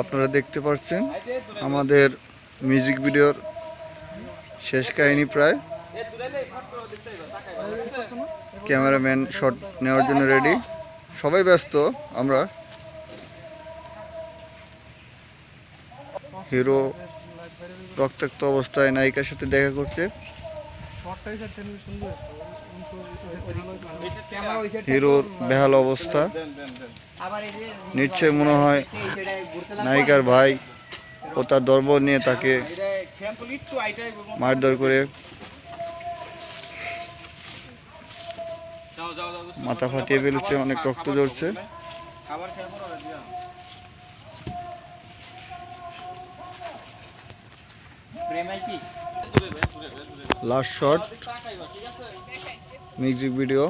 আপনারা দেখতে পাচ্ছেন আমাদের মিউজিক ভিডিওর শেষ কাহিনী প্রায়। ক্যামেরাম্যান শট নেওয়ার জন্য রেডি সবাই ব্যস্ত, আমরা। হিরো রক্তাক্ত অবস্থায় নায়িকার সাথে দেখা করছে। হিরোর বেহাল অবস্থা। নিশ্চয় মনে হয় নায়িকার ভাই ও তার দর্ব নিয়ে তাকে মারধর করে মাথা ফাটিয়ে ফেলেছে, অনেক রক্ত ঝরছে। লাস্ট শট মিউজিক ভিডিও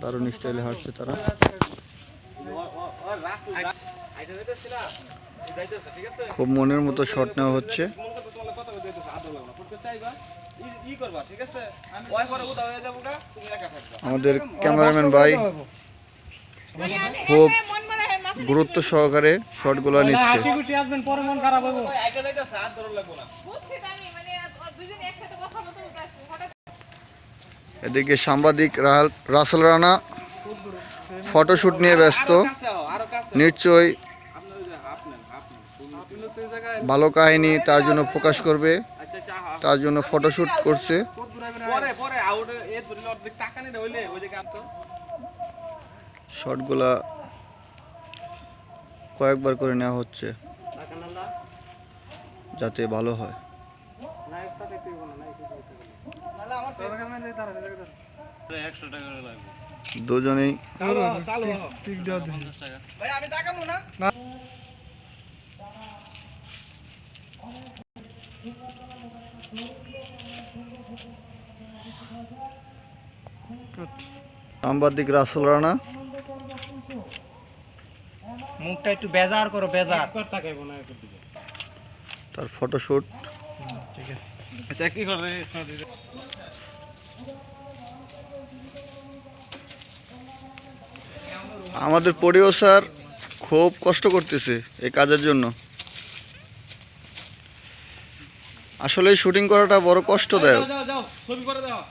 দারুণ স্টাইলে হাঁটছে তারা। খুব মনের মতো শট নেওয়া হচ্ছে। আমাদের ক্যামেরাম্যান ভাই খুব গুরুত্ব সহকারে শটগুলো নিচ্ছে। মন মানে এদিকে সাংবাদিক রাহাল- রাসেল রানা ফটোশুট নিয়ে ব্যস্ত। নিশ্চয়ই ভালো কাহিনী তার জন্য প্রকাশ করবে তার জন্য ফটোশুট করছে। পরে কয়েকবার করে নেওয়া হচ্ছে। যাতে ভালো হয়। দুজনেই চালু চালু ভাই আমি তাকামু না? সাংবাদিক রাসেল রানা। মুখটা একটু বেজার করো বেজার। তাকাইবো না একটু দিকে। তার ফটোশুট আচ্ছা কি করে? আমাদের স্যার খুব কষ্ট করতেছে এই কাজের জন্য। আসলে শুটিং করাটা বড় কষ্টদায়ক। ছবি করে দাও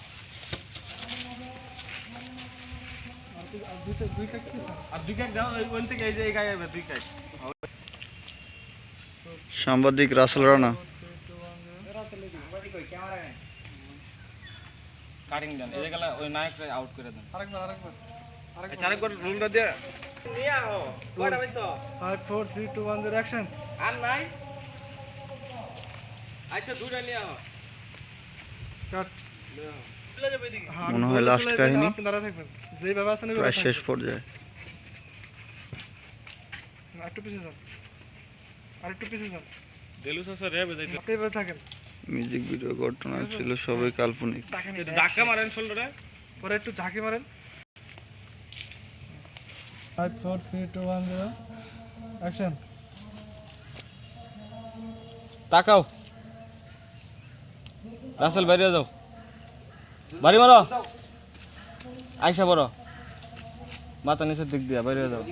সাংবাদিক রাসেল রানা। কাটিং দেন এই গেলা ওই নায়ককে আউট করে দেন আরেকবার। আরেকবার আচ্ছা আরেকবার রুলটা দিয়ে নিয়ে আও কয়টা পাইছো five four three two one zero action আর নাই আচ্ছা দুইটা নিয়ে আও কাট চলে যাবে এদিকে মনে হয় লাস্ট কাহিনী। আছেন প্রায় শেষ পর্যায়ে। মিউজিক ভিডিও ঘটনা ছিল সবই কাল্পনিক। ধাক্কা মারেন শোল্ডারে। পরে একটু ঝাঁকি মারেন। Five four three two one zero action তাকাও। রাসেল বাইরে যাও। বাড়ি মারো আইসা বড় মাথা নিচের দিক দিয়া বাইরে যাও